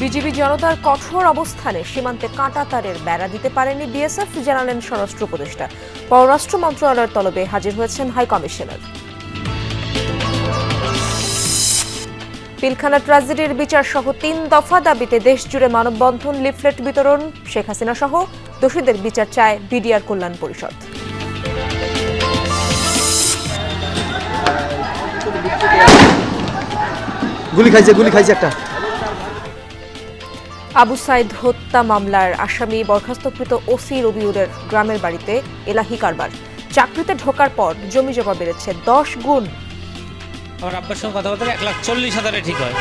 BGB জনতার কঠোর অবস্থানে সীমান্তে কাঁটা তারের বেড়া দিতে পারেনি বিএসএফ, জানালেন স্বরাষ্ট্র উপদেষ্টা। পররাষ্ট্র মন্ত্রণালয়ের তলবে হাজির হয়েছেন হাই কমিশনার। পিলখানা ট্র্যাজেডির বিচার সহ তিন দফা দাবিতে দেশজুড়ে মানববন্ধন, লিফলেট বিতরণ, শেখ হাসিনা সহ দোষীদের বিচার চায় বিডিআর কল্যাণ পরিষদ। গুলি খাইছে গুলি খাইছে একটা। আবু সাইদ হত্যা মামলার আসামি বরখাস্তকৃত ওসি রবিউলের গ্রামের বাড়িতে এলাহি কারবার। চাকরিতে ঢোকার পর জমি জমা বেড়েছে দশ গুণ। আমার আব্বার সঙ্গে কথা বলতে এক লাখ চল্লিশ হাজারে ঠিক হয়।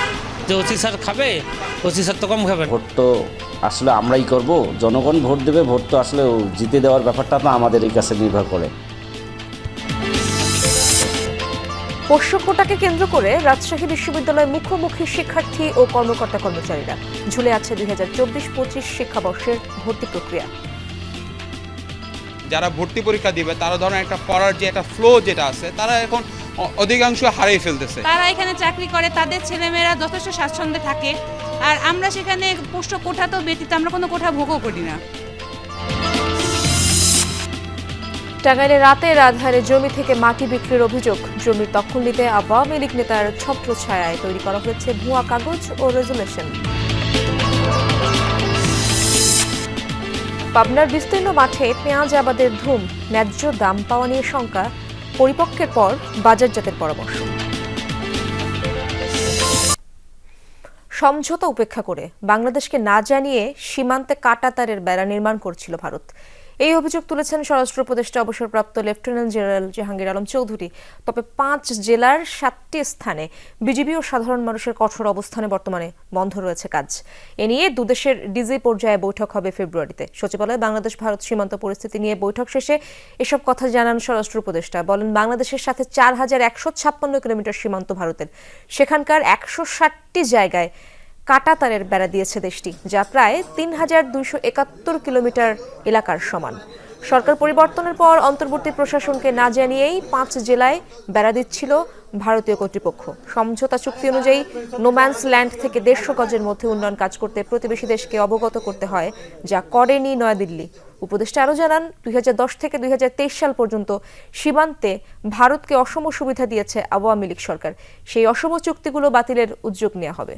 যে ওসি স্যার খাবে ওসি স্যার তো কম খাবেন। ভোট তো আসলে আমরাই করব। জনগণ ভোট দেবে ভোট তো আসলে জিতে দেওয়ার ব্যাপারটা তো আমাদের এই কাছে নির্ভর করে। পোষ্য কোটাকে কেন্দ্র করে রাজশাহী বিশ্ববিদ্যালয়ের মুখোমুখি শিক্ষার্থী ও কর্মকর্তা কর্মচারীরা ঝুলে আছে দুই হাজার চব্বিশ পঁচিশ শিক্ষাবর্ষের ভর্তি প্রক্রিয়া। যারা ভর্তি পরীক্ষা দিবে তারা ধরেন একটা পড়ার যে একটা ফ্লো যেটা আছে তারা এখন অধিকাংশ হারিয়ে ফেলতেছে। তারা এখানে চাকরি করে তাদের ছেলেমেয়েরা যথেষ্ট স্বাচ্ছন্দ্যে থাকে। আর আমরা সেখানে পুষ্ট কোঠা তো ব্যতীত আমরা কোনো কোঠা ভোগও করি না। টাঙ্গাইলে রাতের আধারে জমি থেকে মাটি বিক্রির অভিযোগ। জমির দখল নিতে আওয়ামী লীগ নেতার ছত্র ছায়ায় তৈরি করা হয়েছে ভুয়া কাগজ ও রেজুলেশন। পাবনার বিস্তীর্ণ মাঠে পেঁয়াজ আবাদের ধুম, ন্যায্য দাম পাওয়া নিয়ে শঙ্কা পরিপক্কের পর বাজারজাতের পরামর্শ। সমঝোতা উপেক্ষা করে বাংলাদেশকে না জানিয়ে সীমান্তে কাটাতারের বেড়া নির্মাণ করছিল ভারত। এই অভিযোগ তুলেছেন স্বরাষ্ট্র উপদেষ্টা অবসরপ্রাপ্ত লেফটেন্যান্ট জেনারেল জাহাঙ্গীর আলম চৌধুরী। তবে পাঁচ জেলার সাতটি স্থানে বিজিবি ও সাধারণ মানুষের কঠোর অবস্থানে বর্তমানে বন্ধ রয়েছে কাজ। এ নিয়ে দুদেশের ডিজি পর্যায়ে বৈঠক হবে ফেব্রুয়ারিতে। সচিবালয়ে বাংলাদেশ ভারত সীমান্ত পরিস্থিতি নিয়ে বৈঠক শেষে এসব কথা জানান স্বরাষ্ট্র উপদেষ্টা। বলেন, বাংলাদেশের সাথে চার হাজার একশো ছাপ্পান্ন কিলোমিটার সীমান্ত ভারতের। সেখানকার একশো ষাটটি জায়গায় কাটাতারের বেড়া দিয়েছে দেশটি, যা প্রায় তিন হাজার দুইশো একাত্তর কিলোমিটার এলাকার সমান। সরকার পরিবর্তনের পর অন্তর্বর্তী প্রশাসনকে না জানিয়েই পাঁচ জেলায় বেড়া দিচ্ছিল ভারতীয় কর্তৃপক্ষ। সমঝোতা চুক্তি অনুযায়ী নোম্যান্স ল্যান্ড থেকে দেড়শো গজের মধ্যে উন্নয়ন কাজ করতে প্রতিবেশী দেশকে অবগত করতে হয়, যা করেনি নয়াদিল্লি। উপদেষ্টা আরও জানান, দুই হাজার দশ থেকে দুই হাজার তেইশ সাল পর্যন্ত সীমান্তে ভারতকে অসম সুবিধা দিয়েছে আওয়ামী লীগ সরকার। সেই অসম চুক্তিগুলো বাতিলের উদ্যোগ নেওয়া হবে।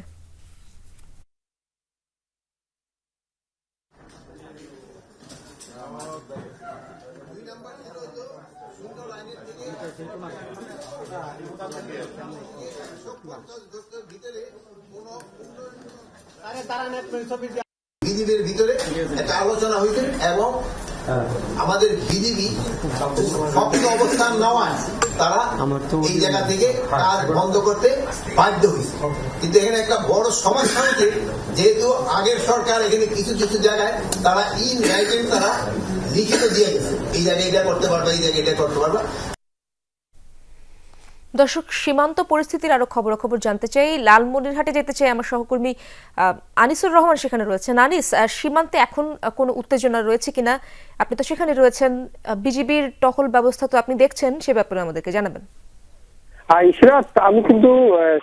বিজিবির ভিতরে একটা আলোচনা হয়েছে এবং আমাদের বিজিবি শক্ত অবস্থান নেওয়ায় তারা এই জায়গা থেকে কাজ বন্ধ করতে বাধ্য হয়েছে। কিন্তু এখানে একটা বড় সমস্যা হচ্ছে যেহেতু আগের সরকার এখানে কিছু কিছু জায়গায় তারা ইন রাইটিং তারা লিখিত দিয়ে গেছে। এই জায়গায় এটা করতে পারবা এই জায়গায় এটা করতে পারবা। দর্শক, সীমান্ত পরিস্থিতির আরও খবর খবর জানতে চাই। লালমনিরহাটে যেতে চাই আমার সহকর্মী আনিসুর রহমান সেখানে রয়েছেন। আনিস সীমান্তে এখন কোনো উত্তেজনা রয়েছে কিনা? আপনি তো সেখানে রয়েছেন বিজিবির টহল ব্যবস্থা তো আপনি দেখছেন, সে ব্যাপারে আমাদেরকে জানাবেন। আমি কিন্তু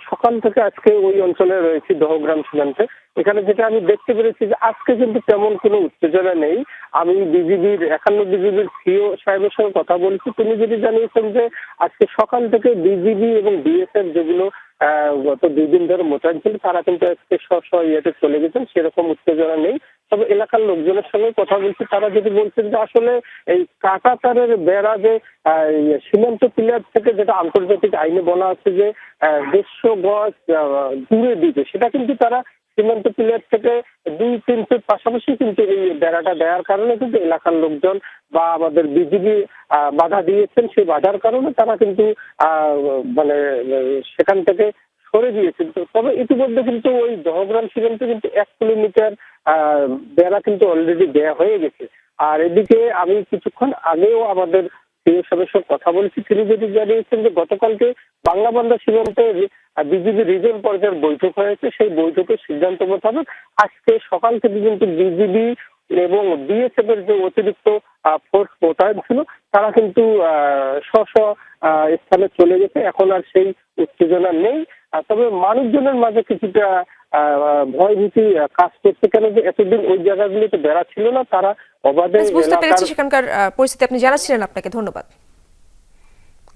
সকাল থেকে আজকে ওই অঞ্চলে রয়েছি, দহগ্রাম সীমান্তে। এখানে যেটা আমি দেখতে পেরেছি যে আজকে কিন্তু তেমন কোনো উত্তেজনা নেই। আমি বিজিবির, একান্ন বিজিবির সিও সাহেবের সঙ্গে কথা বলছি। তিনি যদি জানিয়েছেন যে আজকে সকাল থেকে বিজিবি এবং বিএসএফ যেগুলো গত দুই দিন ধরে মোতায়েন ছিল, তারা কিন্তু আজকে স্ব স্ব ইয়েতে চলে গেছেন। সেরকম উত্তেজনা নেই। তবে এলাকার লোকজনের সঙ্গে কথা বলছি। তারা যদি বলছেন যে আসলে এই কাটা তারের বেড়া যে সীমান্ত পিলার থেকে যেটা আন্তর্জাতিক আইনে বলা আছে যে দেড়শো গজ দূরে দিতে সেটা কিন্তু তারা সীমান্ত পিলার থেকে দুই, তিন ফিট পাশাপাশি কিন্তু এই বেড়াটা দেওয়ার কারণে কিন্তু এলাকার লোকজন বা আমাদের বিজিবি বাধা দিয়েছেন। সেই বাধার কারণে তারা কিন্তু মানে সেখান থেকে সরে তো তবে ইতিমধ্যে কিন্তু ওই দহগ্রাম সীমান্তে কিন্তু এক কিলোমিটার বেড়া কিন্তু অলরেডি দেয়া হয়ে গেছে। আর এদিকে আমি কিছুক্ষণ আগেও আমাদের প্রিয় সদস্য কথা বলেছি, তিনি যদি জানিয়েছেন যে গতকালকে বাংলা বাংলাবান্ধা সীমান্তে বিজেপি রিজন পর্যায়ের বৈঠক হয়েছে, সেই বৈঠকের সিদ্ধান্ত মোতাবেক আজকে সকাল থেকে কিন্তু বিজিবি এবং বিএসএফ এর যে অতিরিক্ত ফোর্স মোতায়েন ছিল, তারা কিন্তু স্ব স্ব স্থানে চলে গেছে, এখন আর সেই উত্তেজনা নেই। তবে মানুষজনের মাঝে কিছুটা আহ, ভয়ভীতি আহ, কাজ করছে কেন যে এতদিন ওই জায়গাগুলিতে বেড়া ছিল না তারা অবাধে বুঝতে পেরেছি সেখানকার পরিস্থিতি। আপনি জানাচ্ছিলেন আপনাকে ধন্যবাদ।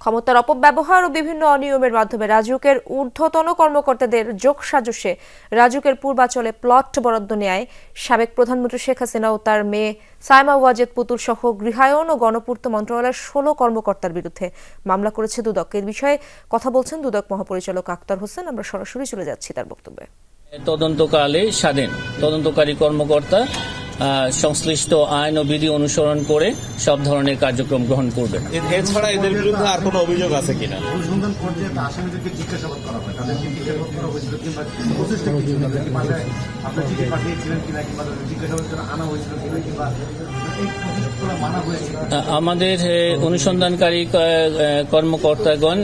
ক্ষমতার অপব্যবহার ও বিভিন্ন অনিয়মের মাধ্যমে রাজুকের ঊর্ধ্বতন কর্মকর্তাদের যোগ সাজসে রাজুকের পূর্বাচলে প্লট বরাদ্দ নেয় সাবেক প্রধানমন্ত্রী শেখ হাসিনা ও তার মেয়ে সাইমা ওয়াজেদ পুতুল সহ গৃহায়ন ও গণপূর্ত মন্ত্রণালয়ের ষোলো কর্মকর্তার বিরুদ্ধে মামলা করেছে দুদক। এর বিষয়ে কথা বলছেন দুদক মহাপরিচালক আক্তার হোসেন। আমরা সরাসরি চলে যাচ্ছি তার বক্তব্যে। তদন্তকালে স্বাধীন। তদন্তকারী কর্মকর্তা সংশ্লিষ্ট আইন ও বিধি অনুসরণ করে সব ধরনের কার্যক্রম গ্রহণ করবেন। এছাড়া এদের বিরুদ্ধে আর কোনো অভিযোগ আছে কিনা? অনুসন্ধান জিজ্ঞাসাবাদ করা হয় আমাদের অনুসন্ধানকারী কর্মকর্তাগণ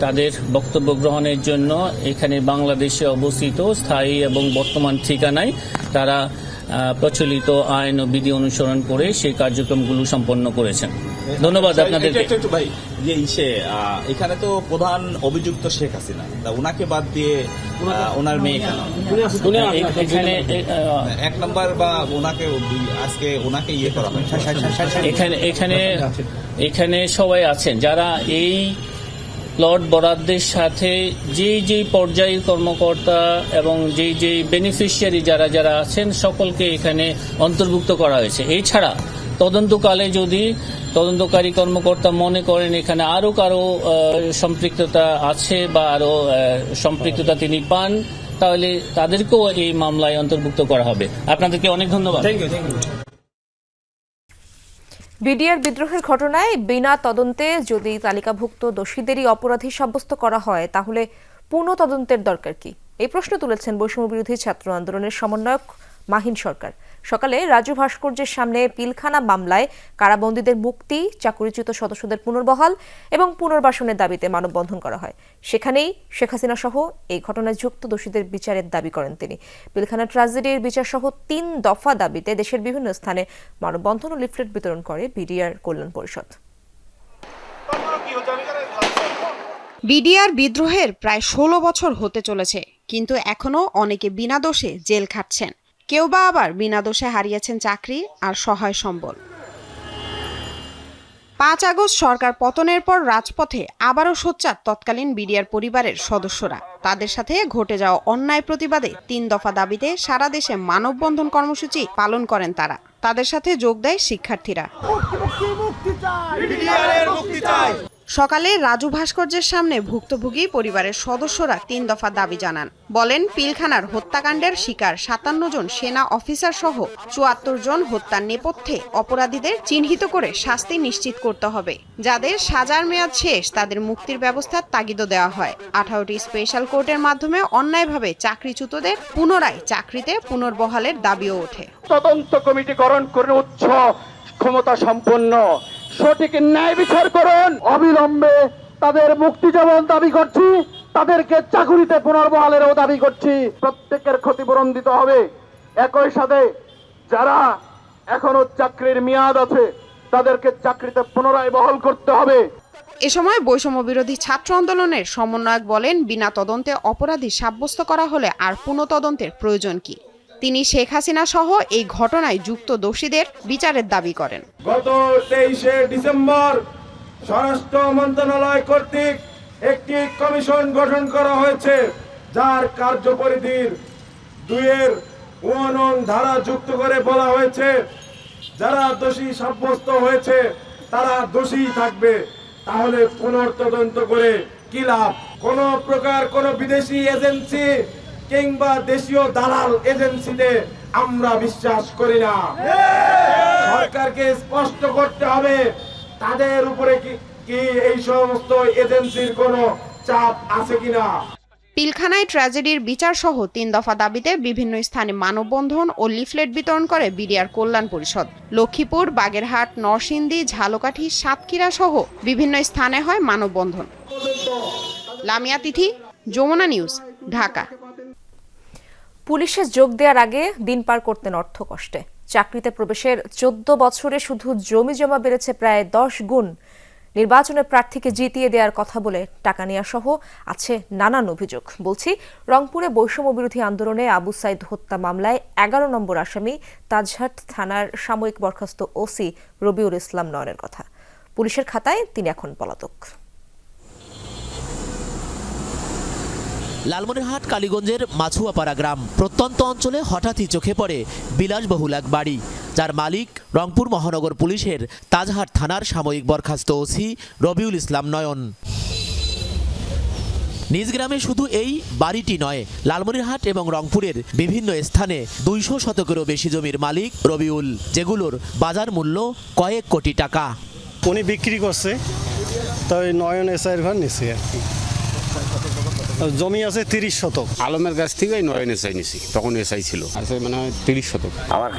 তাদের বক্তব্য গ্রহণের জন্য এখানে বাংলাদেশে অবস্থিত স্থায়ী এবং বর্তমান ঠিকানায় তারা প্রচলিত আইন ও বিধি অনুসরণ করে সেই কার্যক্রমগুলো সম্পন্ন করেছেন। ধন্যবাদ আপনাদেরকে। একটু একটু ভাই যে ইসে এখানে তো প্রধান অভিযুক্ত শেখ হাসিনা তা উনাকে বাদ দিয়ে ওনার মেয়ে কেন? এখানে আহ, এক নম্বর বা ওনাকে আজকে ওনাকে ইয়ে করা হয়। এখানে এখানে এখানে সবাই আছেন। যারা এই প্লট বরাদ্দের সাথে যেই যেই পর্যায়ের কর্মকর্তা এবং যেই যেই বেনিফিশিয়ারি যারা যারা আছেন সকলকে এখানে অন্তর্ভুক্ত করা হয়েছে। এছাড়া তদন্তকালে যদি তদন্তকারী কর্মকর্তা মনে করেন এখানে আরও কারও সম্পৃক্ততা আছে বা আরও সম্পৃক্ততা তিনি পান, তাহলে তাদেরকেও এই মামলায় অন্তর্ভুক্ত করা হবে। আপনাদেরকে অনেক ধন্যবাদ। বিডিআর বিদ্রোহের ঘটনায় বিনা তদন্তে যদি তালিকাভুক্ত দোষীদেরই অপরাধী সাব্যস্ত করা হয়, তাহলে পূর্ণ তদন্তের দরকার কি? এই প্রশ্ন তুলেছেন বৈষম্য বিরোধী ছাত্র আন্দোলনের সমন্বয়ক মাহিন সরকার। সকালে রাজু ভাস্কর্যের সামনে পিলখানা মামলায় কারাবন্দীদের মুক্তি, চাকরিচ্যুত সদস্যদের পুনর্বহাল এবং পুনর্বাসনের দাবিতে মানববন্ধন করা হয়। সেখানেই শেখ হাসিনা সহ এই ঘটনায় যুক্ত দোষীদের বিচারের দাবি করেন তিনি। পিলখানা ট্রাজেডির বিচার সহ তিন দফা দাবিতে দেশের বিভিন্ন স্থানে মানববন্ধন ও লিফলেট বিতরণ করে বিডিআর কল্যাণ পরিষদ। বিডিআর বিদ্রোহের প্রায় ষোলো বছর হতে চলেছে, কিন্তু এখনও অনেকে বিনা দোষে জেল খাটছেন। কেউ বা আবার বিনা দোষে হারিয়েছেন চাকরি আর সহায় সম্বল। পাঁচ আগস্ট সরকার পতনের পর রাজপথে আবারও সোচ্চার তৎকালীন বিডিআর পরিবারের সদস্যরা। তাদের সাথে ঘটে যাওয়া অন্যায় প্রতিবাদে তিন দফা দাবিতে সারা দেশে মানববন্ধন কর্মসূচি পালন করেন তারা। তাদের সাথে যোগ দেয় শিক্ষার্থীরা। সকালে রাজু ভাস্কর্যের সামনে ভুক্তভোগী পরিবারের সদস্যরা তিন দফা দাবি জানান। বলেন, পিলখানার হত্যাকাণ্ডের শিকার সাতান্ন জন সেনা অফিসার সহ চুয়াত্তর জন হত্যার নেপথ্যে অপরাধীদের চিহ্নিত করে শাস্তি নিশ্চিত করতে হবে। যাদের সাজার মেয়াদ শেষ, তাদের মুক্তির ব্যবস্থার তাগিদও দেওয়া হয়। আঠারোটি স্পেশাল কোর্টের মাধ্যমে অন্যায়ভাবে চাকরিচ্যুতদের পুনরায় চাকরিতে পুনর্বহালের দাবিও ওঠে। তদন্ত কমিটি গঠন করে উচ্চ ক্ষমতা সম্পন্ন সঠিক ন্যায় বিচার করুন। অবিলম্বে তাদের মুক্তি যেমন দাবি করছি, তাদেরকে চাকুরিতে পুনর্বহালেরও দাবি করছি। প্রত্যেকের ক্ষতিপূরণ দিতে হবে। একই সাথে যারা এখনও চাকরির মেয়াদ আছে, তাদেরকে চাকরিতে পুনরায় বহাল করতে হবে। এ সময় বৈষম্য বিরোধী ছাত্র আন্দোলনের সমন্বয়ক বলেন, বিনা তদন্তে অপরাধী সাব্যস্ত করা হলে আর পুনঃ তদন্তের প্রয়োজন কি? তিনি শেখ হাসিনা সহ এই ঘটনায় যুক্ত দোষীদের বিচারের দাবি করেন। গত তেইশে ডিসেম্বর স্বরাষ্ট্র মন্ত্রণালয় কর্তৃক একটি কমিশন গঠন করা হয়েছে, যার কার্যপরিধির দুইয়ের ওয়ানন ধারা যুক্ত করে বলা হয়েছে, যারা দোষী সাব্যস্ত হয়েছে, তারা দোষী থাকবে। তাহলে পুনর্তদন্ত করে কি লাভ? কোন প্রকার কোন বিদেশি এজেন্সি কিংবা দেশীয় দালাল এজেন্সিতে আমরা বিশ্বাস করি না। সরকারকে স্পষ্ট করতে হবে, তাদের উপরে কি এই সমস্ত এজেন্সির কোনো চাপ আছে কিনা? পিলখানায় ট্র্যাজেডির বিচার সহ তিন দফা দাবিতে বিভিন্ন স্থানে মানববন্ধন ও লিফলেট বিতরণ করে বিডিআর কল্যাণ পরিষদ। লক্ষ্মীপুর, বাগেরহাট, নরসিংদী, ঝালকাঠি, সাতক্ষীরা সহ বিভিন্ন স্থানে হয় মানববন্ধন। লামিয়া তিথি, যমুনা নিউজ, ঢাকা। পুলিশে যোগ দেওয়ার আগে দিন পার করতেন অর্থ কষ্টে। চাকরিতে প্রবেশের চোদ্দ বছরে শুধু জমি জমা বেড়েছে প্রায় দশ গুণ। নির্বাচনে প্রার্থীকে জিতিয়ে দেওয়ার কথা বলে টাকা নেওয়া সহ আছে নানান অভিযোগ। বলছি, রংপুরে বৈষম্য বিরোধী আন্দোলনে আবু সাইদ হত্যা মামলায় এগারো নম্বর আসামি তাজহাট থানার সাময়িক বরখাস্ত ওসি রবিউল ইসলাম নয়নের কথা। পুলিশের খাতায় তিনি এখন পলাতক। লালমনিরহাট, কালীগঞ্জের মাছুয়াপাড়া গ্রাম। প্রত্যন্ত অঞ্চলে হঠাৎই চোখে পড়ে বিলাসবহুল এক বাড়ি, যার মালিক রংপুর মহানগর পুলিশের তাজহাট থানার সাময়িক বরখাস্ত ওসি রবিউল ইসলাম নয়ন। নিজ গ্রামে শুধু এই বাড়িটি নয়, লালমনিরহাট এবং রংপুরের বিভিন্ন স্থানে দুইশো শতকেরও বেশি জমির মালিক রবিউল, যেগুলোর বাজার মূল্য কয়েক কোটি টাকা। উনি বিক্রি করছে তো ওই নয়ন এসআইয়ের ঘর নিছি আর কি। জমি আছে তিরিশ শতক। আলমের কাছ থেকে ওই নয়ন এসআই নিছি তখন এসআই ছিল আছে মানে হয় তিরিশ শতক। আমার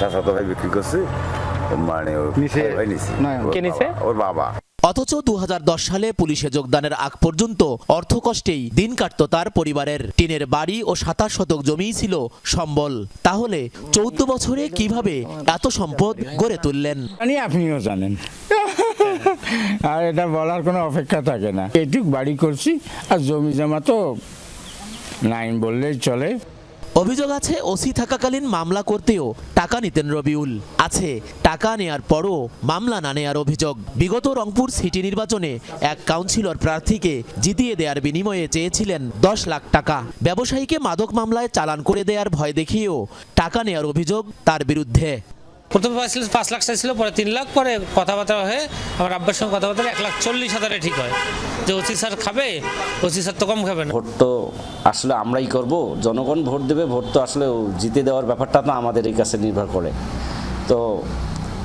চাচাতো ভাই বিক্রি করছে মানে ওর কে নিছে? ওর বাবা। অথচ দু হাজার দশ সালে পুলিশে যোগদানের আগ পর্যন্ত অর্থ কষ্টেই দিন কাটত তার পরিবারের। টিনের বাড়ি ও সাতাশ শতক জমিই ছিল সম্বল। তাহলে চৌদ্দ বছরে কীভাবে এত সম্পদ গড়ে তুললেন? আপনিও জানেন। আর এটা বলার কোনো অপেক্ষা থাকে না। এটুক বাড়ি করছি, আর জমি জমা তো নাইন বললেই চলে। অভিযোগ আছে, ওসি থাকাকালীন মামলা করতেও টাকা নিতেন রবিউল। আছে, টাকা নেয়ার পরও মামলা না নেয়ার অভিযোগ। বিগত রংপুর সিটি নির্বাচনে এক কাউন্সিলর প্রার্থীকে জিতিয়ে দেওয়ার বিনিময়ে চেয়েছিলেন দশ লাখ টাকা। ব্যবসায়ীকে মাদক মামলায় চালান করে দেওয়ার ভয় দেখিয়েও টাকা নেয়ার অভিযোগ তার বিরুদ্ধে। প্রথমে পাইছিল পাঁচ লাখ চাইছিল, পরে তিন লাখ, পরে কথাবার্তা হয়ে আমার আব্বার সঙ্গে কথাবার্তা এক লাখ চল্লিশ হাজারে ঠিক হয়। যে ওসি স্যার খাবে, ওসি স্যার তো কম খাবে না। ভোট তো আসলে আমরাই করব। জনগণ ভোট দেবে, ভোট তো আসলে জিতে দেওয়ার ব্যাপারটা তো আমাদের এই কাছে নির্ভর করে। তো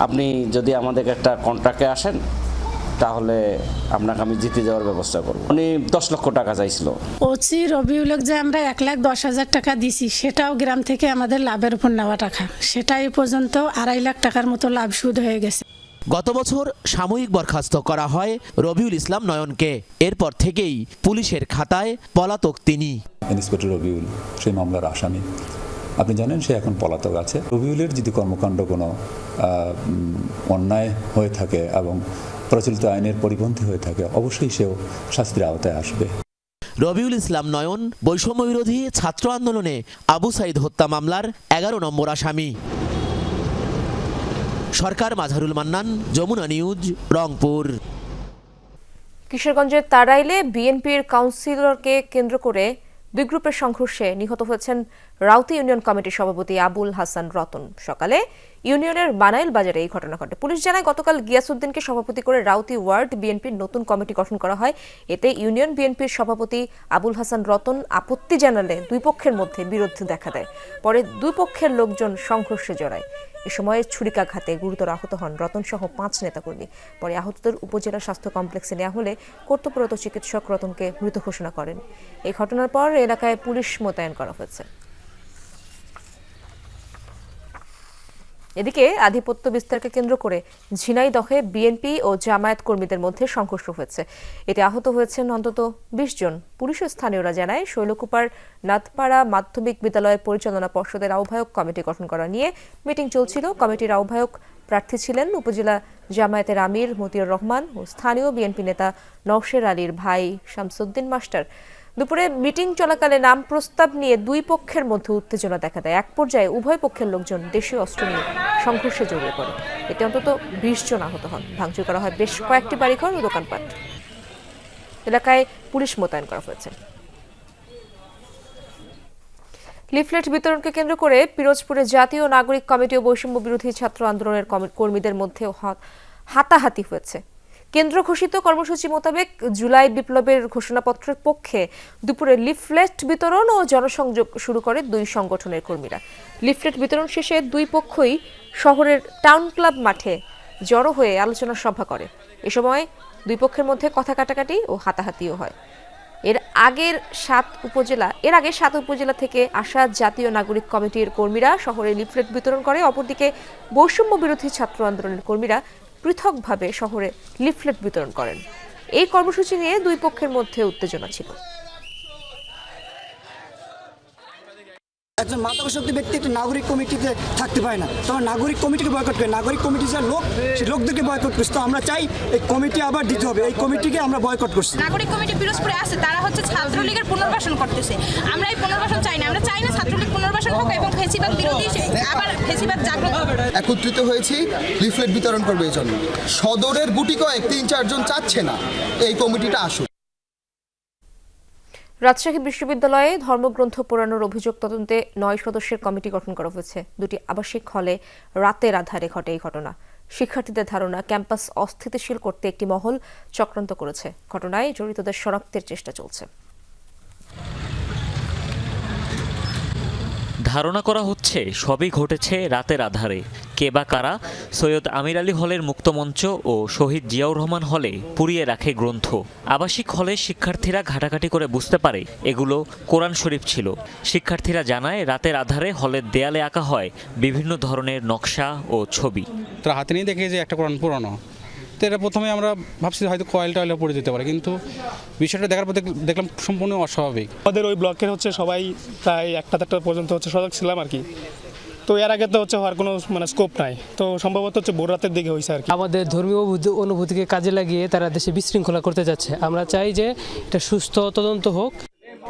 আপনি যদি আমাদের একটা কন্ট্রাক্টে আসেন তাহলে আপনাকে আমি জিতে যাওয়ার ব্যবস্থা করব। উনি দশ লক্ষ টাকা চাইছিল। ওসি রবিউলক যে আমরা এক লাখ দশ হাজার টাকা দিছি সেটাও গ্রাম থেকে আমাদের লাভের উপর নেওয়া টাকা। সেটা এই পর্যন্ত আড়াই লাখ টাকার মতো লাভ সুদ হয়ে গেছে। গত বছর সাময়িক বরখাস্ত করা হয় রবিউল ইসলাম নয়নকে। এরপর থেকেই পুলিশের খাতায় পলাতক তিনি। ইন্সপেক্টর রবিউল সেই মামলার আসামি। আপনি জানেন সে এখন পলাতক আছে। রবিউলের যদি কর্মকাণ্ড কোনো অন্যায় হয়ে থাকে এবং প্রচলিত আইনের পরিপন্থী হয়ে থাকে অবশ্যই সেও শাস্তির আওতায় আসবে। রবিউল ইসলাম নয়ন বৈষম্য বিরোধী ছাত্র আন্দোলনে আবু সাইদ হত্যা মামলার এগারো নম্বর আসামি। সরকার মাঝারুল মান্নান যমুনা নিউজ রংপুর। কিশোরগঞ্জের তারাইলে বিএনপির কাউন্সিলরকে কেন্দ্র করে দুই গ্রুপের সংঘর্ষে নিহত হয়েছেন রাউতি ইউনিয়ন কমিটির সভাপতি আবুল হাসান রতন। সকালে ইউনিয়নের বানাইল বাজারে এই ঘটনা ঘটে। পুলিশ জানায়, গতকাল গিয়াসুদ্দিনকে সভাপতি করে রাউতি ওয়ার্ড বিএনপির নতুন কমিটি গঠন করা হয়। এতে ইউনিয়ন বিএনপির সভাপতি আবুল হাসান রতন আপত্তি জানালে দুই পক্ষের মধ্যে বিরোধ দেখা দেয়। পরে দুই পক্ষের লোকজন সংঘর্ষে জড়ায়। এ সময় ছুরিকাঘাতে গুরুতর আহত হন রতন সহ পাঁচ নেতাকর্মী। পরে আহতদের উপজেলা স্বাস্থ্য কমপ্লেক্সে নেওয়া হলে কর্তব্যরত চিকিৎসক রতনকে মৃত ঘোষণা করেন। এই ঘটনার পর এলাকায় পুলিশ মোতায়েন করা হয়েছে। এদিকে আধিপত্য বিস্তারকে কেন্দ্র করে ঝিনাইদহে বিএনপি ও জামায়াত কর্মীদের মধ্যে সংঘর্ষ হয়েছে। এতে আহত হয়েছেন অন্তত বিশ জন। পুলিশ ও স্থানীয়রা জানায়, শৈলকুপার নাথপাড়া মাধ্যমিক বিদ্যালয়ের পরিচালনা পর্ষদের আহ্বায়ক কমিটি গঠন করা নিয়ে মিটিং চলছিল। কমিটির আহ্বায়ক প্রার্থী ছিলেন উপজেলা জামায়াতের আমির মতিউর রহমান ও স্থানীয় বিএনপি নেতা নওশের আলীর ভাই শামসুদ্দিন মাস্টার। দুপুরে মিটিং চলাকালে নাম প্রস্তাব নিয়ে দুই পক্ষের মধ্যে উত্তেজনা দেখা দেয়। এক পর্যায়ে উভয় পক্ষের লোকজন দেশীয় অস্ত্র নিয়ে সংঘর্ষে জড়িয়ে পড়ে। এতে অন্তত বিশ জন আহত হন। ভাঙচুর করা হয় বেশ কয়েকটি বাড়িঘর ও দোকানপাট। এলাকায় পুলিশ মোতায়েন করা হয়েছে। লিফলেট বিতরণকে কেন্দ্র করে পিরোজপুরে জাতীয় নাগরিক কমিটি ও বৈষম্য বিরোধী ছাত্র আন্দোলনের কর্মীদের মধ্যে হাতাহাতি হয়েছে। কেন্দ্র ঘোষিত কর্মসূচি মোতাবেক জুলাই বিপ্লবের ঘোষণাপত্রের পক্ষে দুপুরে লিফলেট বিতরণ ও জনসংযোগ শুরু করে দুই সংগঠনের কর্মীরা। লিফলেট বিতরণ শেষে দুই পক্ষই শহরের টাউন ক্লাব মাঠে জড়ো হয়ে আলোচনা সভা করে। এ সময় দুই পক্ষের মধ্যে কথা কাটাকাটি ও হাতাহাতিও হয়। এর আগের সাত উপজেলা, এর আগে সাত উপজেলা থেকে আসা জাতীয় নাগরিক কমিটির কর্মীরা শহরে লিফলেট বিতরণ করে। অপরদিকে বৈষম্য বিরোধী ছাত্র আন্দোলনের কর্মীরা পৃথকভাবে শহরে লিফলেট বিতরণ করেন। এই কর্মসূচি নিয়ে দুই পক্ষের মধ্যে উত্তেজনা ছিল। একজন মাদকাসক্ত ব্যক্তি একটা নাগরিক কমিটিতে থাকতে পারে না। তখন নাগরিক কমিটিকে বয়কট করে নাগরিক কমিটি যে লোক সেই লোকদেরকে বয়কট করছে। তো আমরা চাই এই কমিটি আবার দিতে হবে। এই কমিটিকে আমরা বয়কট করছি। নাগরিক কমিটি পিরোজপুরে আছে। তারা হচ্ছে ছাত্রলীগের পুনর্বাসন করতেছে। আমরা এই পুনর্বাসন চাই না। আমরা চাই না ছাত্রলীগ পুনর্বাসন হোক এবং ফেসিবাদ বিরোধী আবার ফেসিবাদ জাগ্রত একত্রিত হয়েছি লিফলেট বিতরণ করবে এই জন্য। সদরের গুটি কয়েক তিন চারজন চাচ্ছে না। এই কমিটিটা আসুক। রাজশাহী বিশ্ববিদ্যালয়ে ধর্মগ্রন্থ পোড়ানোর অভিযোগ তদন্তে নয় সদস্যের কমিটি গঠন করা হয়েছে। দুটি আবাসিক হলে রাতের আধারে ঘটে এই ঘটনা। শিক্ষার্থীদের ধারণা, ক্যাম্পাস অস্থিতিশীল করতে একটি মহল চক্রান্ত করেছে। ঘটনায় জড়িতদের শনাক্তের চেষ্টা চলছে। ধারণা করা হচ্ছে, সবই ঘটেছে রাতের আধারে। কে বা কারা? সৈয়দ আমির আলী হলের মুক্তমঞ্চ ও শহীদ জিয়াউর রহমান হলে পুড়িয়ে রাখে গ্রন্থ। আবাসিক হলে শিক্ষার্থীরা ঘাটাঘাটি করে বুঝতে পারে এগুলো কোরআন শরীফ ছিল। শিক্ষার্থীরা জানায় রাতের আধারে হলের দেয়ালে আঁকা হয় বিভিন্ন ধরনের নকশা ও ছবি। তারা হাতে নিয়ে দেখে যে একটা কোরআন পুরানো। তো এটা প্রথমে আমরা ভাবছি হয়তো কয়েল টয়েলে পড়ে যেতে পারে কিন্তু বিষয়টা দেখার পর দেখলাম সম্পূর্ণ অস্বাভাবিক। আমাদের ওই ব্লকের হচ্ছে সবাই প্রায় একটা দেড়টা পর্যন্ত হচ্ছে সজাগ ছিলাম আর কি। তো এর আগে তো হচ্ছে হওয়ার কোনো মানে স্কোপ নাই। তো সম্ভবত হচ্ছে ভোর রাতের দিকে হয়েছে আর কি আমাদের ধর্মীয় অনুভূতিকে কাজে লাগিয়ে তারা দেশে বিশৃঙ্খলা করতে যাচ্ছে। আমরা চাই যে এটা সুস্থ, তদন্ত হোক।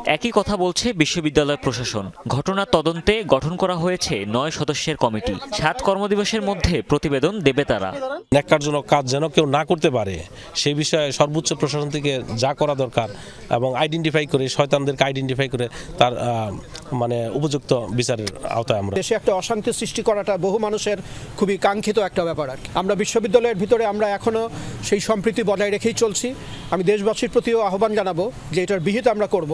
একই কথা বলছে বিশ্ববিদ্যালয় প্রশাসন। ঘটনা তদন্তে গঠন করা হয়েছে নয় সদস্যের কমিটি। সাত কর্মদিবসের মধ্যে প্রতিবেদন দেবে তারা। ন্যাক্কারজনক কাজ যেন কেউ না করতে পারে সেই বিষয়ে সর্বোচ্চ প্রশাসন থেকে যা করা দরকার এবং আইডেন্টিফাই করে শয়তানদেরকে আইডেন্টিফাই করে তার মানে উপযুক্ত বিচারের আওতায় আমরা। দেশে একটা অশান্তি সৃষ্টি করাটা বহু মানুষের খুবই কাঙ্ক্ষিত একটা ব্যাপার আর আমরা বিশ্ববিদ্যালয়ের ভিতরে আমরা এখনও সেই সম্প্রীতি বজায় রেখেই চলছি। আমি দেশবাসীর প্রতিও আহ্বান জানাব যে এটার বিহিত আমরা করব।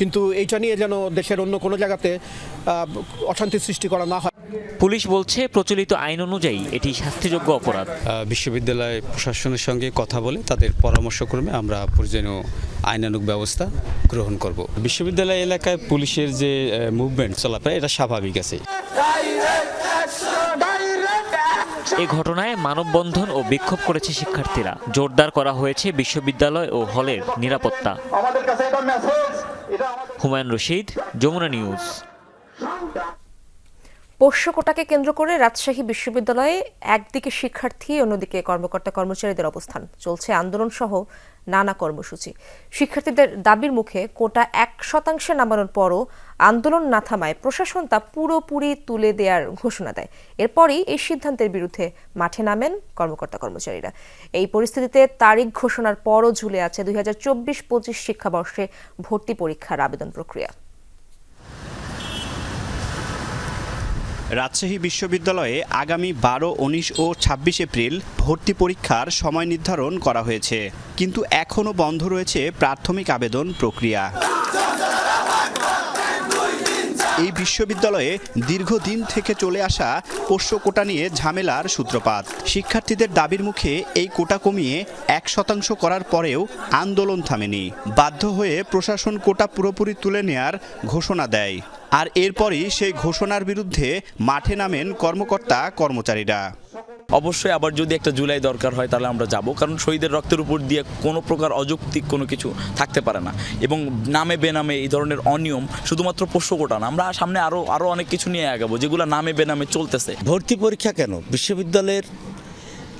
কিন্তু এইটা নিয়ে যেন দেশের অন্য কোনো জায়গাতে অশান্তি সৃষ্টি করা না হয়। পুলিশ বলছে প্রচলিত আইন অনুযায়ী এটি শাস্তিযোগ্য অপরাধ। বিশ্ববিদ্যালয় প্রশাসনের সঙ্গে কথা বলে তাদের পরামর্শক্রমে আমরা প্রয়োজনীয় আইনানুগ ব্যবস্থা গ্রহণ করব। বিশ্ববিদ্যালয় এলাকায় পুলিশের যে মুভমেন্ট চলাফেরা এটা স্বাভাবিক আছে। এ ঘটনায় মানববন্ধন ও বিক্ষোভ করেছে শিক্ষার্থীরা। জোরদার করা হয়েছে বিশ্ববিদ্যালয় ও হলের নিরাপত্তা। হুমায়ুন রশিদ, যমুনা নিউজ। পোষ্য কোটাকে কেন্দ্র করে রাজশাহী বিশ্ববিদ্যালয়ে একদিকে শিক্ষার্থী, অন্যদিকে কর্মকর্তা কর্মচারীদের অবস্থান। চলছে আন্দোলন সহ নানা কর্মসূচি। শিক্ষার্থীদের দাবির মুখে কোটা এক শতাংশে নামানোর পরও আন্দোলন না থামায় প্রশাসন তা পুরোপুরি তুলে দেওয়ার ঘোষণা দেয়। এরপরই এই সিদ্ধান্তের বিরুদ্ধে মাঠে নামেন কর্মকর্তা কর্মচারীরা। এই পরিস্থিতিতে তারিখ ঘোষণার পরও ঝুলে আছে দুই হাজার চব্বিশ পঁচিশ শিক্ষাবর্ষে ভর্তি পরীক্ষার আবেদন প্রক্রিয়া। রাজশাহী বিশ্ববিদ্যালয়ে আগামী বারো, উনিশ ও ছাব্বিশ এপ্রিল ভর্তি পরীক্ষার সময় নির্ধারণ করা হয়েছে। কিন্তু এখনও বন্ধ রয়েছে প্রাথমিক আবেদন প্রক্রিয়া। এই বিশ্ববিদ্যালয়ে দীর্ঘদিন থেকে চলে আসা পোষ্য কোটা নিয়ে ঝামেলার সূত্রপাত। শিক্ষার্থীদের দাবির মুখে এই কোটা কমিয়ে এক শতাংশ করার পরেও আন্দোলন থামেনি। বাধ্য হয়ে প্রশাসন কোটা পুরোপুরি তুলে নেয়ার ঘোষণা দেয়। আর এরপরই সেই ঘোষণার বিরুদ্ধে মাঠে নামেন কর্মকর্তা কর্মচারীরা। অবশ্যই আবার যদি একটা জুলাই দরকার হয় তাহলে আমরা যাব কারণ শহীদের রক্তের উপর দিয়ে কোনো প্রকার অযৌক্তিক কোনো কিছু থাকতে পারে না। এবং নামে বেনামে এই ধরনের অনিয়ম শুধুমাত্র পোষ্য কোটা না আমরা সামনে আরও আরও অনেক কিছু নিয়ে আগাবো যেগুলো নামে বেনামে চলতেছে। ভর্তি পরীক্ষা কেন? বিশ্ববিদ্যালয়ের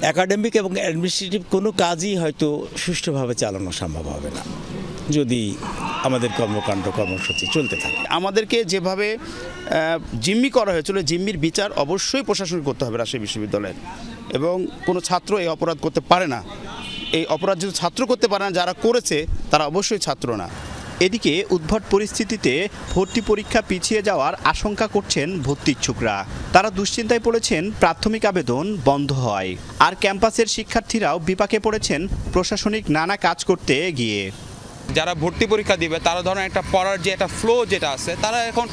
একাডেমিক এবং অ্যাডমিনিস্ট্রেটিভ কোনো কাজই হয়তো সুষ্ঠুভাবে চালানো সম্ভব হবে না। যদি আমাদের কর্মকাণ্ড কর্মসূচি চলতে থাকে। আমাদেরকে যেভাবে জিম্মি করা হয়েছিল, জিম্মির বিচার অবশ্যই প্রশাসন করতে হবে রাজশাহী বিশ্ববিদ্যালয়ের। এবং কোনো ছাত্র এই অপরাধ করতে পারে না। এই অপরাধ যদি ছাত্র করতে পারে না, যারা করেছে, তারা অবশ্যই ছাত্র না। এদিকে উদ্ভট পরিস্থিতিতে ভর্তি পরীক্ষা পিছিয়ে যাওয়ার আশঙ্কা করছেন ভর্তি ইচ্ছুকরা। তারা দুশ্চিন্তায় পড়েছেন, প্রাথমিক আবেদন বন্ধ হয়। আর ক্যাম্পাসের শিক্ষার্থীরাও বিপাকে পড়েছেন, প্রশাসনিক নানা কাজ করতে গিয়ে। যারা ভর্তি পরীক্ষা দিবে তারা ধরেন একটা পড়ার যে একটা ফ্লো যেটা আছে তারা এখন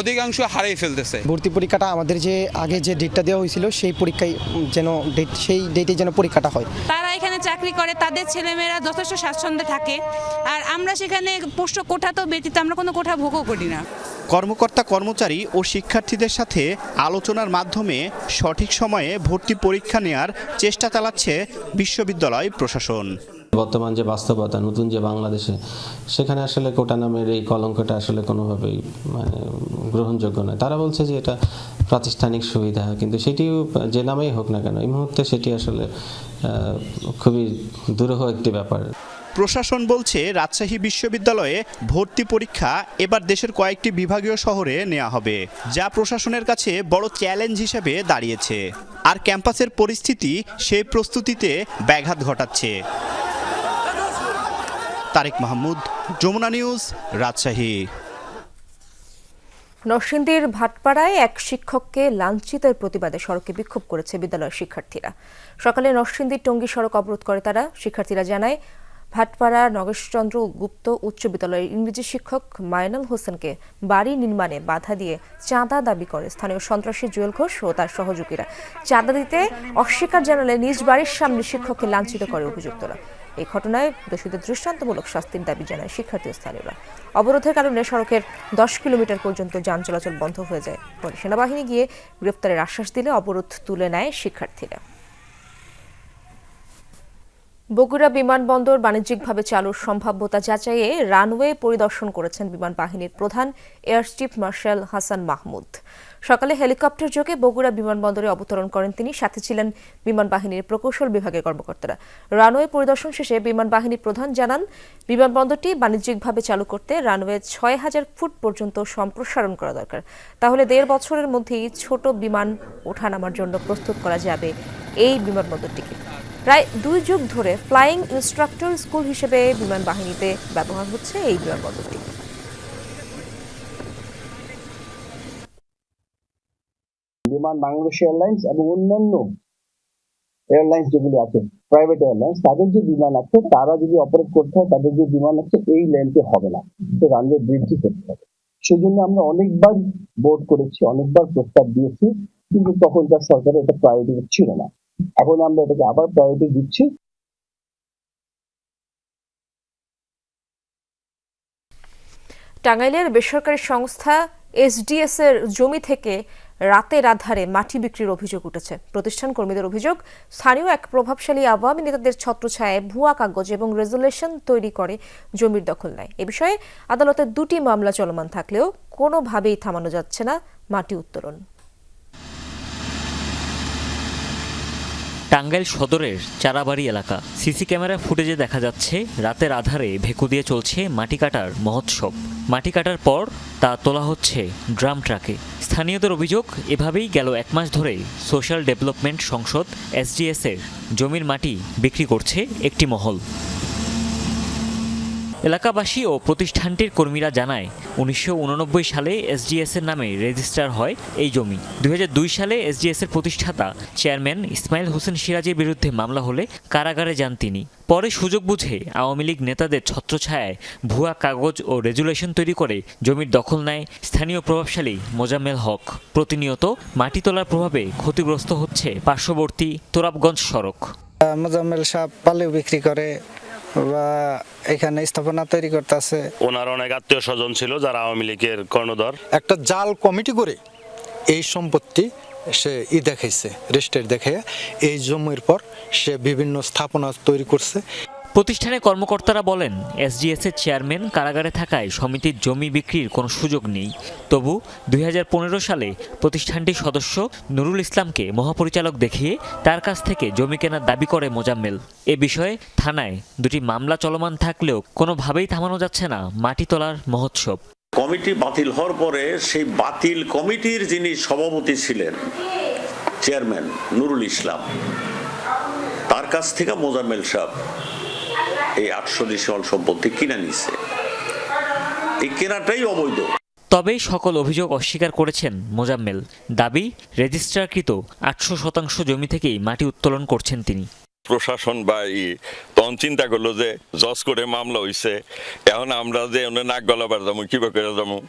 অধিকাংশ হারিয়ে ফেলতেছে। ভর্তি পরীক্ষাটা আমাদের যে আগে যে ডেটটা দেওয়া হয়েছিল সেই পরীক্ষায় যেন ডেট সেই ডেটে যেন পরীক্ষাটা হয়। তারা এখানে চাকরি করে তাদের ছেলেমেয়েরা যথেষ্ট স্বাচ্ছন্দ্যে থাকে। আর আমরা সেখানে পোষ্য কোঠা তো ব্যতীত আমরা কোনো কোঠা ভোগও করি না। কর্মকর্তা কর্মচারী ও শিক্ষার্থীদের সাথে আলোচনার মাধ্যমে সঠিক সময়ে ভর্তি পরীক্ষা নেয়ার চেষ্টা চালাচ্ছে বিশ্ববিদ্যালয় প্রশাসন। বর্তমান যে বাস্তবতা, নতুন যে বাংলাদেশে, সেখানে আসলে কোটা নামের এই কলঙ্কটা আসলে কোনোভাবেই মানে গ্রহণযোগ্য নয়। তারা বলছে যে এটা প্রাতিষ্ঠানিক সুবিধা, কিন্তু সেটিও যে নামেই হোক না কেন, এই মুহূর্তে সেটি আসলে খুবই দুরূহ একটি ব্যাপার। প্রশাসন বলছে রাজশাহী বিশ্ববিদ্যালয়ে ভর্তি পরীক্ষা এবার দেশের কয়েকটি বিভাগীয় শহরে নেওয়া হবে, যা প্রশাসনের কাছে বড় চ্যালেঞ্জ হিসেবে দাঁড়িয়েছে। আর ক্যাম্পাসের পরিস্থিতি সেই প্রস্তুতিতে ব্যাঘাত ঘটাচ্ছে। তারেক মাহমুদ, যমুনা নিউজ, রাজশাহী। নরসিংদীর ভাটপাড়ায় এক শিক্ষককে লাঞ্ছিতের প্রতিবাদে সড়কে বিক্ষোভ করেছে বিদ্যালয়ের শিক্ষার্থীরা। সকালে নরসিংদী টঙ্গী সড়ক অবরোধ করে তারা, শিক্ষার্থীরা জানায়, ভাটপাড়া নগেশচন্দ্র গুপ্ত উচ্চ বিদ্যালয়ের ইংরেজি শিক্ষক মায়নাল হোসেনকে বাড়ি নির্মাণে বাধা দিয়ে চাঁদা দাবি করে স্থানীয় সন্ত্রাসী জুয়েল ঘোষ ও তার সহযোগীরা। চাঁদা দিতে অস্বীকার জানালে নিজ বাড়ির সামনে শিক্ষককে লাঞ্ছিত করে অভিযুক্তরা। এই ঘটনায় দোষীদের দৃষ্টান্তমূলক শাস্তির দাবি জানায় শিক্ষার্থী স্থানীয়রা। অবরোধের কারণে সড়কের দশ কিলোমিটার পর্যন্ত যান চলাচল বন্ধ হয়ে যায়। পরে সেনাবাহিনী গিয়ে গ্রেফতারের আশ্বাস দিলে অবরোধ তুলে নেয় শিক্ষার্থীরা। বগুড়া বিমানবন্দর বাণিজ্যিকভাবে চালুর সম্ভাব্যতা যাচাইয়ে রানওয়ে পরিদর্শন করেছেন বিমান বাহিনীর প্রধান air chief marshal Hasan Mahmud. সকালে হেলিকপ্টার যোগে বগুড়া বিমানবন্দরে অবতরণ করেন তিনি। সাথে ছিলেন বিমান বাহিনীর প্রকৌশল বিভাগের কর্মকর্তারা। রানওয়ে পরিদর্শন শেষে বিমান বাহিনীর প্রধান জানান, বিমানবন্দরটি বাণিজ্যিকভাবে চালু করতে রানওয়ে ছয় হাজার ফুট পর্যন্ত সম্প্রসারণ করা দরকার। তাহলে দেড় বছরের মধ্যেই ছোট বিমান ওঠানামার জন্য প্রস্তুত করা যাবে এই বিমানবন্দরটিকে। প্রায় দুই যুগ ধরে ফ্লাইং ইনস্ট্রাক্টর স্কুল হিসেবে বিমান বাহিনীতে ব্যবহার হচ্ছে এই বিমানবন্দরটি। বিমান বাংলাদেশ এয়ারলাইন্স এবং অন্যান্য এয়ারলাইন্স যেগুলি আছে প্রাইভেট এয়ারলাইন্স তাদের যে বিমান আছে, তারা যদি অপারেট করতে হয়, তাদের যে বিমান আছে, এই লেন্থে হবে না। তো রানওয়ে বৃদ্ধি করতে হবে। সেই জন্য আমরা অনেকবার বোর্ড করেছি, অনেকবার প্রস্তাব দিয়েছি, কিন্তু তখনকার সরকারের এটা প্রায়োরিটি ছিল না। এখন আমরা এটাকে আবার প্রায়োরিটি দিচ্ছি। টাঙ্গাইলের বেসরকারি সংস্থা এসডিএস এর জমি থেকে রাতের আধারে মাটি বিক্রির অভিযোগ উঠেছে। প্রতিষ্ঠান কর্মীদের অভিযোগ, স্থানীয় এক প্রভাবশালী আওয়ামী নেতাদের ছত্রছায়ায় ভুয়া কাগজ এবং রেজুলেশন তৈরি করে জমির দখল নেয়। এ বিষয়ে আদালতে দুটি মামলা চলমান থাকলেও কোনোভাবেই থামানো যাচ্ছে না মাটি উত্তোলন। টাঙ্গাইল সদরের চারাবাড়ি এলাকা। সিসি ক্যামেরা ফুটেজে দেখা যাচ্ছে, রাতের আধারে ভেকু দিয়ে চলছে মাটি কাটার মহোৎসব। মাটি কাটার পর তা তোলা হচ্ছে ড্রাম ট্রাকে। স্থানীয়দের অভিযোগ, এভাবেই গেল এক মাস ধরে সোশ্যাল ডেভেলপমেন্ট সংসদ এসডিএসের জমির মাটি বিক্রি করছে একটি মহল। এলাকাবাসী ও প্রতিষ্ঠানটির কর্মীরা জানায়, উনিশশো উননব্বই সালে এসডিএস এর নামে রেজিস্টার হয় এই জমি। দুই হাজার দুই সালে এসডিএস এর প্রতিষ্ঠাতা চেয়ারম্যান ইসমাইল হোসেন সিরাজের বিরুদ্ধে মামলা হলে কারাগারে যান তিনি। পরে সুযোগ বুঝে আওয়ামী লীগ নেতাদের ছত্রছায়ায় ভুয়া কাগজ ও রেজুলেশন তৈরি করে জমির দখল নেয় স্থানীয় প্রভাবশালী মোজাম্মেল হক। প্রতিনিয়ত মাটি তোলার প্রভাবে ক্ষতিগ্রস্ত হচ্ছে পার্শ্ববর্তী তোরাবগঞ্জ সড়ক। মোজাম্মেল সাহেব পালেও বিক্রি করে বা এখানে স্থাপনা তৈরি করতেছে। ওনার অনেক আত্মীয় স্বজন ছিল যারা আওয়ামী লীগের কর্ণধর। একটা জাল কমিটি করে এই সম্পত্তি সে ই দেখাইছে রেস্টের দেখে এই জমির পর সে বিভিন্ন স্থাপনা তৈরি করছে। প্রতিষ্ঠানের কর্মকর্তারা বলেন এসডিএস এর চেয়ারম্যান কারাগারে থাকায় সমিতির জমি বিক্রির কোনো সুযোগ নেই। তবু দুই হাজার পনেরো সালে প্রতিষ্ঠানটির সদস্য নুরুল ইসলামকে মহাপরিচালক দেখিয়ে তার কাছ থেকে জমি কেনার দাবি করে মোজাম্মেল। এ বিষয়ে থানায় দুটি মামলা চলমান থাকলেও কোনোভাবেই থামানো যাচ্ছে না মাটি তোলার মহোৎসব। কমিটি বাতিল হওয়ার পরে সেই বাতিল কমিটির যিনি সভাপতি ছিলেন, চেয়ারম্যান নুরুল ইসলাম, তার কাছ থেকে মোজাম্মেল সাহেব এই আটশো ডিসিমল সম্পত্তি কিনে নিছে। এই কেনাটাই অবৈধ। তবে সকল অভিযোগ অস্বীকার করেছেন মোজাম্মেল। দাবি রেজিস্ট্রারকৃত আটশো শতাংশ জমি থেকেই মাটি উত্তোলন করছেন তিনি। প্রশাসন বা ই তখন চিন্তা করল যে জজ করে মামলা হইছে। এখন আমরা যে নাক গলাবার যাব কীভাবে করে যাব?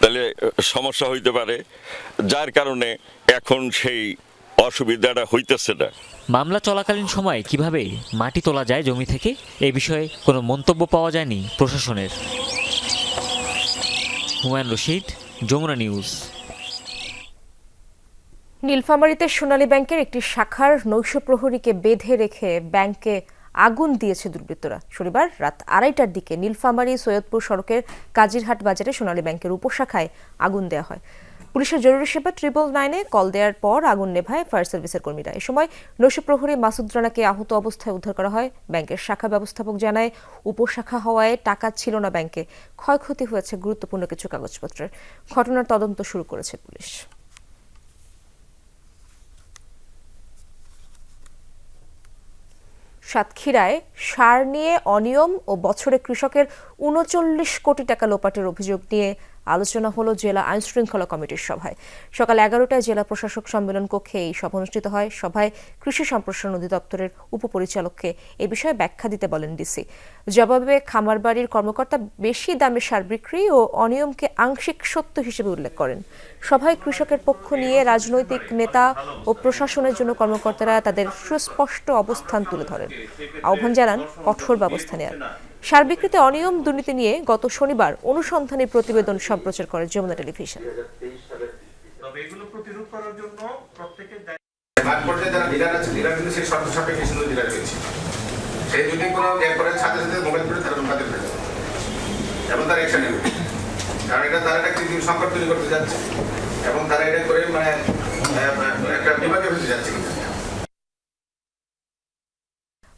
তাহলে সমস্যা হইতে পারে। যার কারণে এখন সেই অসুবিধাটা হইতেছে না। মামলা চলাকালীন সময়ে কীভাবে মাটি তোলা যায় জমি থেকে এ বিষয়ে কোনো মন্তব্য পাওয়া যায়নি প্রশাসনের। হুমায়ুন রশিদ যমুনা নিউজ। নীলফামারীতে সোনালী ব্যাংকের একটি শাখার নৈশ প্রহরীকে বেঁধে রেখে ব্যাংকে আগুন দিয়েছে দুর্বৃত্তরা। শনিবার রাত আড়াইটার দিকে নীলফামারী সৈয়দপুর সড়কের কাজিরহাট বাজারে সোনালী ব্যাংকের উপশাখায় আগুন দেওয়া হয়। পুলিশের জরুরি সেবা ট্রিপল নাইনে কল দেওয়ার পর আগুন নেভায় ফায়ার সার্ভিসের কর্মীরা। এ সময় নৈশ প্রহরী মাসুদ রানাকে আহত অবস্থায় উদ্ধার করা হয়। ব্যাংকের শাখা ব্যবস্থাপক জানায়, উপশাখা হওয়ায় টাকা ছিল না ব্যাংকে। ক্ষয়ক্ষতি হয়েছে গুরুত্বপূর্ণ কিছু কাগজপত্রের। ঘটনার তদন্ত শুরু করেছে পুলিশ। সাতক্ষীরায় সার নিয়ে অনিয়ম ও বছরে কৃষকের উনচল্লিশ কোটি টাকা লোপাটের অভিযোগ নিয়ে আলোচনা হলো জেলা আইন শৃঙ্খলা কমিটির সভায়। সকাল এগারোটায় জেলা প্রশাসক সম্মেলন কক্ষে এই সভা অনুষ্ঠিত হয়। সভায় কৃষি সম্প্রসারণ অধিদপ্তরের উপপরিচালককে এ বিষয়ে ব্যাখ্যা দিতে বলেন ডিসি। জবাবে খামারবাড়ির কর্মকর্তা বেশি দামে সার বিক্রি ও অনিয়মকে আংশিক সত্য হিসেবে উল্লেখ করেন। সভায় কৃষকের পক্ষ নিয়ে রাজনৈতিক নেতা ও প্রশাসনের জন্য কর্মকর্তারা তাদের সুস্পষ্ট অবস্থান তুলে ধরেন। আহ্বান জানান কঠোর ব্যবস্থা নেওয়ার সার বিক্রিতে অনিয়ম দুর্নীতি নিয়ে গত শনিবার অনুসন্ধানী প্রতিবেদন সম্প্রচার করে যমুনা টেলিভিশন। মাঠ পর্যায়ে যারা ডিলার আছে ডিলার কিন্তু সেই শর্ত সাপেক্ষে সুন্দর ডিলার রয়েছে সেই যদি কোনো গ্যাপ সাথে সাথে মোবাইল করে তারা তাদের ফেলে এবং তারা অ্যাকশন নেবে। কারণ এটা তারা একটা কৃত্রিম সংকট তৈরি করতে যাচ্ছে। এবং তারা এটা করে মানে একটা বিভাগে ফেলতে যাচ্ছে কিন্তু।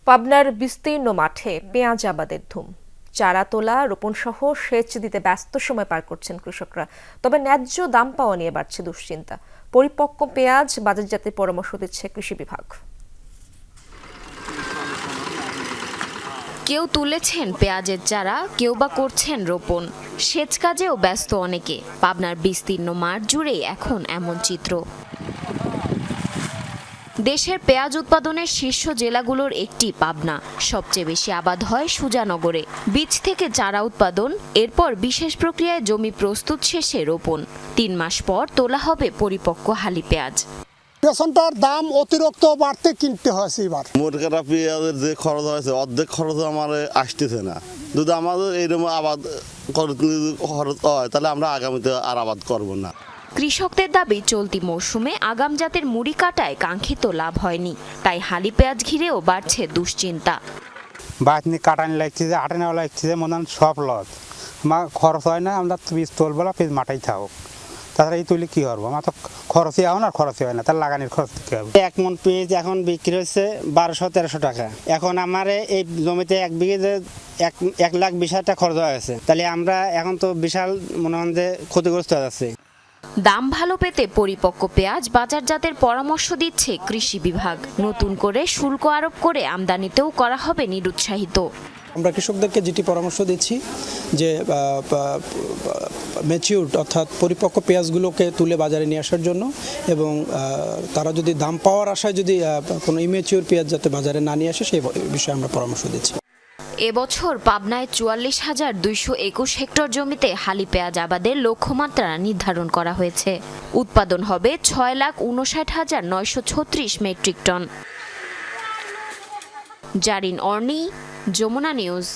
পাবনার বিস্তীর্ণ মাঠে পেঁয়াজ আবাদের ধুম। চারা তোলা, রোপণ সহ সেচ দিতে ব্যস্ত সময় পার করছেন কৃষকরা। তবে ন্যায্য দাম পাওয়া নিয়ে বাড়ছে দুশ্চিন্তা। পরিপক্ক পেঁয়াজ বাজারজাতের পরামর্শ দিচ্ছে কৃষি বিভাগ। কেউ তুলেছেন পেঁয়াজের চারা, কেউ বা করছেন রোপণ। সেচ কাজেও ব্যস্ত অনেকে। পাবনার বিস্তীর্ণ মাঠ জুড়ে এখন এমন চিত্র। দেশের পেঁয়াজ উৎপাদনের শীর্ষ জেলাগুলোর একটি পাবনা। সবচেয়ে বেশি আবাদ হয় সুজানগরে। বীজ থেকে চারা উৎপাদন এরপর বিশেষ প্রক্রিয়ায় জমি প্রস্তুত শেষে রোপণ। তিন মাস পর তোলা হবে পরিপক্ক হালি পেঁয়াজ। পেছনটার দাম অতিরিক্ত বাড়তে কিনতে হয়েছে এবার মোটকাটা পেঁয়াজের যে খরচ হয়েছে অর্ধেক খরচ আমার আসতেছে না। যদি আমাদের এইরকম আবাদ করতে খরচ হয় তাহলে আমরা আগামীতে আর আবাদ করব না। কৃষকদের দাবি চলতি মৌসুমে আগাম জাতের মুড়ি কাটায় কাঙ্ক্ষিত লাভ হয়নি। তাই হালি পেঁয়াজ ঘিরেও বাড়ছে দুশ্চিন্তা। বাতনি কাটানি লাগছে যে আটানি লাগছে যে মনে হয় সব লস। আমার খরচ হয় না আমরা বীজ তুলবো না বীজ মাটাই থাকুক। তাছাড়া এই তুলি কী করব? আমার তো খরচই এখন আর খরচই হয় না তার লাগানির খরচ দিতে হবে। এক মন পেঁয়াজ এখন বিক্রি হচ্ছে বারোশো তেরোশো টাকা। এখন আমার এই জমিতে এক বিঘে যে এক এক লাখ বিশ হাজার টাকা খরচ হয়ে গেছে তাহলে আমরা এখন তো বিশাল মনে হন যে ক্ষতিগ্রস্ত হয়ে যাচ্ছে। দাম ভালো পেতে পরিপক্ক পেঁয়াজ বাজারজাতের পরামর্শ দিচ্ছে কৃষি বিভাগ। নতুন করে শুল্ক আরোপ করে আমদানিতেও করা হবে নিরুৎসাহিত। আমরা কৃষকদেরকে যেটি পরামর্শ দিচ্ছি যে ম্যাচিউরড অর্থাৎ পরিপক্ক পেঁয়াজগুলোকে তুলে বাজারে নিয়ে আসার জন্য এবং তারা যদি দাম পাওয়ার আশায় যদি কোনো ইমেচিউর পেঁয়াজ যাতে বাজারে না নিয়ে আসে, সেই বিষয়ে আমরা পরামর্শ দিচ্ছি। এবছর পাবনায় চুয়াল্লিশ হাজার দুইশো একুশ হেক্টর জমিতে হালি পেঁয়াজ আবাদের লক্ষ্যমাত্রা নির্ধারণ করা হয়েছে। উৎপাদন হবে ছয় লাখ উনষাট হাজার নয়শো ছত্রিশ metric ton. Zarin Orni, Jamuna news.